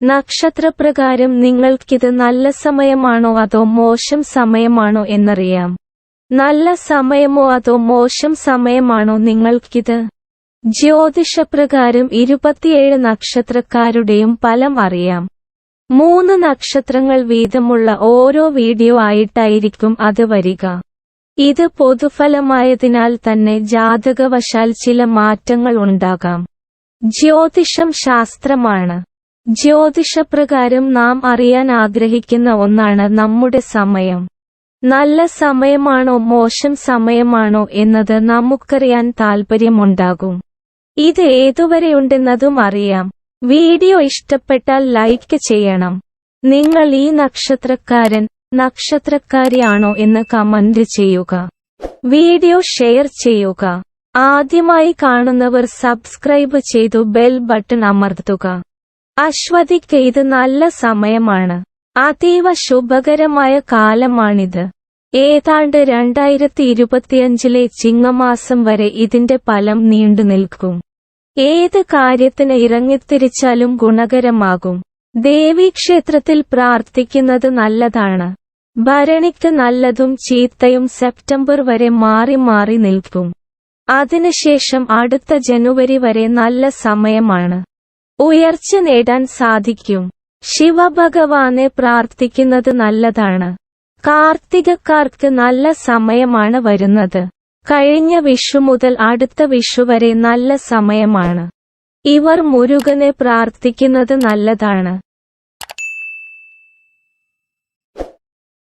നക്ഷത്രപ്രകാരം നിങ്ങൾക്കിത് നല്ല സമയമാണോ അതോ മോശം സമയമാണോ എന്നറിയാം. നല്ല സമയമോ അതോ മോശം സമയമാണോ നിങ്ങൾക്കിത്. ജ്യോതിഷപ്രകാരം ഇരുപത്തിയേഴ് നക്ഷത്രക്കാരുടെയും ഫലം അറിയാം. മൂന്ന് നക്ഷത്രങ്ങൾ വീതമുള്ള ഓരോ വീഡിയോ ആയിട്ടായിരിക്കും അത് വരിക. ഇത് പൊതുഫലമായതിനാൽ തന്നെ ജാതകവശാൽ ചില മാറ്റങ്ങൾ ഉണ്ടാകാം. ജ്യോതിഷം ശാസ്ത്രമാണ്. ജ്യോതിഷപ്രകാരം നാം അറിയാൻ ആഗ്രഹിക്കുന്ന ഒന്നാണ് നമ്മുടെ സമയം. നല്ല സമയമാണോ മോശം സമയമാണോ എന്നത് നമുക്കറിയാൻ താൽപ്പര്യമുണ്ടാകും ഇത് ഏതുവരെയുണ്ടെന്നതും അറിയാം. വീഡിയോ ഇഷ്ടപ്പെട്ടാൽ ലൈക്ക് ചെയ്യണം. നിങ്ങൾ ഈ നക്ഷത്രക്കാരൻ നക്ഷത്രക്കാരിയാണോ എന്ന് കമന്റ് ചെയ്യുക. വീഡിയോ ഷെയർ ചെയ്യുക. ആദ്യമായി കാണുന്നവർ സബ്സ്ക്രൈബ് ചെയ്തു ബെൽ ബട്ടൺ അമർത്തുക. അശ്വതിക്ക് ഇത് നല്ല സമയമാണ്. അതീവ ശുഭകരമായ കാലമാണിത്. ഏതാണ്ട് രണ്ടായിരത്തി ഇരുപത്തിയഞ്ചിലെ ചിങ്ങമാസം വരെ ഇതിന്റെ ഫലം നീണ്ടു നിൽക്കും. ഏത് കാര്യത്തിന് ഇറങ്ങിത്തിരിച്ചാലും ഗുണകരമാകും. ദേവീക്ഷേത്രത്തിൽ പ്രാർത്ഥിക്കുന്നത് നല്ലതാണ്. ഭരണിക്ക് നല്ലതും ചീത്തയും സെപ്റ്റംബർ വരെ മാറി മാറി നിൽക്കും. അതിനുശേഷം അടുത്ത ജനുവരി വരെ നല്ല സമയമാണ്. ഉയർച്ച നേടാൻ സാധിക്കും. ശിവഭഗവാനെ പ്രാർത്ഥിക്കുന്നത് നല്ലതാണ്. കാർത്തികക്കാർക്ക് നല്ല സമയമാണ് വരുന്നത്. കഴിഞ്ഞ വിഷു മുതൽ അടുത്ത വിഷു വരെ നല്ല സമയമാണ്. ഇവർ മുരുകനെ പ്രാർത്ഥിക്കുന്നത് നല്ലതാണ്.